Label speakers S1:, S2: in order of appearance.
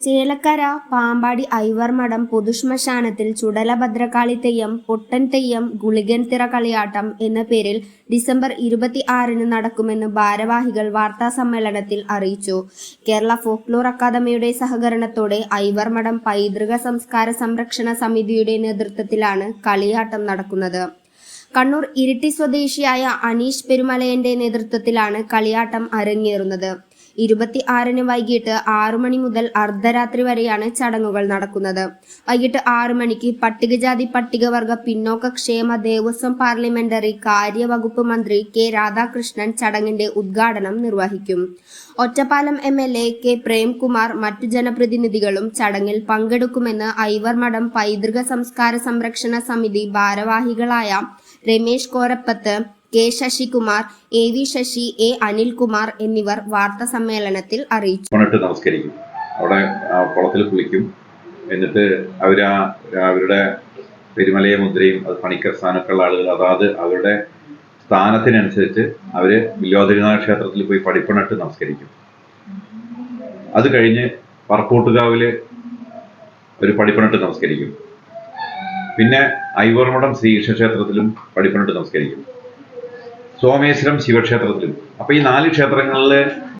S1: ചേലക്കര പാമ്പാടി ഐവർമഠം പൊതുശ്മശാനത്തിൽ ചുടല ഭദ്രകാളി തെയ്യം പൊട്ടൻ തെയ്യം ഗുളികൻ തിറ കളിയാട്ടം എന്ന പേരിൽ ഡിസംബർ ഇരുപത്തി ആറിന് നടക്കുമെന്ന് ഭാരവാഹികൾ വാർത്താ സമ്മേളനത്തിൽ അറിയിച്ചു. കേരള ഫോക്ലോർ അക്കാദമിയുടെ സഹകരണത്തോടെ ഐവർമഠം പൈതൃക സംസ്കാര സംരക്ഷണ സമിതിയുടെ നേതൃത്വത്തിലാണ് കളിയാട്ടം നടക്കുന്നത്. കണ്ണൂർ ഇരിട്ടി സ്വദേശിയായ അനീഷ് പെരുമലയന്റെ നേതൃത്വത്തിലാണ് കളിയാട്ടം അരങ്ങേറുന്നത്. ഇരുപത്തി ആറിന് വൈകിട്ട് ആറു മണി മുതൽ അർദ്ധരാത്രി വരെയാണ് ചടങ്ങുകൾ നടക്കുന്നത്. വൈകിട്ട് ആറു മണിക്ക് പട്ടികജാതി പട്ടികവർഗ പിന്നോക്ക ക്ഷേമ ദേവസ്വം പാർലമെന്ററി കാര്യവകുപ്പ് മന്ത്രി കെ രാധാകൃഷ്ണൻ ചടങ്ങിന്റെ ഉദ്ഘാടനം നിർവഹിക്കും. Ottapalam M L A K Premkumar മറ്റു ജനപ്രതിനിധികളും ചടങ്ങിൽ പങ്കെടുക്കുമെന്ന് ഐവർ ഐവർമഠം പൈതൃക സംസ്കാര സംരക്ഷണ സമിതി ഭാരവാഹികളായ Ramesh Korappath K Sasikumar A V Sasi A Anilkumar എന്നിവർ വാർത്താ സമ്മേളനത്തിൽ അറിയിച്ചു.
S2: നമസ്കരിക്കും. അവിടെ കുളത്തിൽ കുളിക്കും. എന്നിട്ട് അവർ ആ അവരുടെ പെരുമലയ മുദ്രയും അത് പണിക്കർ സ്ഥാനക്കുള്ള ആളുകൾ അതാത് അവരുടെ സ്ഥാനത്തിനനുസരിച്ച് അവർ വില്ലോതിരുനാൾ ക്ഷേത്രത്തിൽ പോയി പടിപ്പണിട്ട് നമസ്കരിക്കും. അത് കഴിഞ്ഞ് പറക്കൂട്ടുകാവിൽ ഒരു പടിപ്പണിട്ട് നമസ്കരിക്കും. പിന്നെ ഐവർമഠം ശ്രീകൃഷ്ണ ക്ഷേത്രത്തിലും പടിപ്പണിട്ട് നമസ്കരിക്കും. സോമേശ്വരം ശിവക്ഷേത്രത്തിൽ. അപ്പോൾ ഈ നാല് ക്ഷേത്രങ്ങളിലെ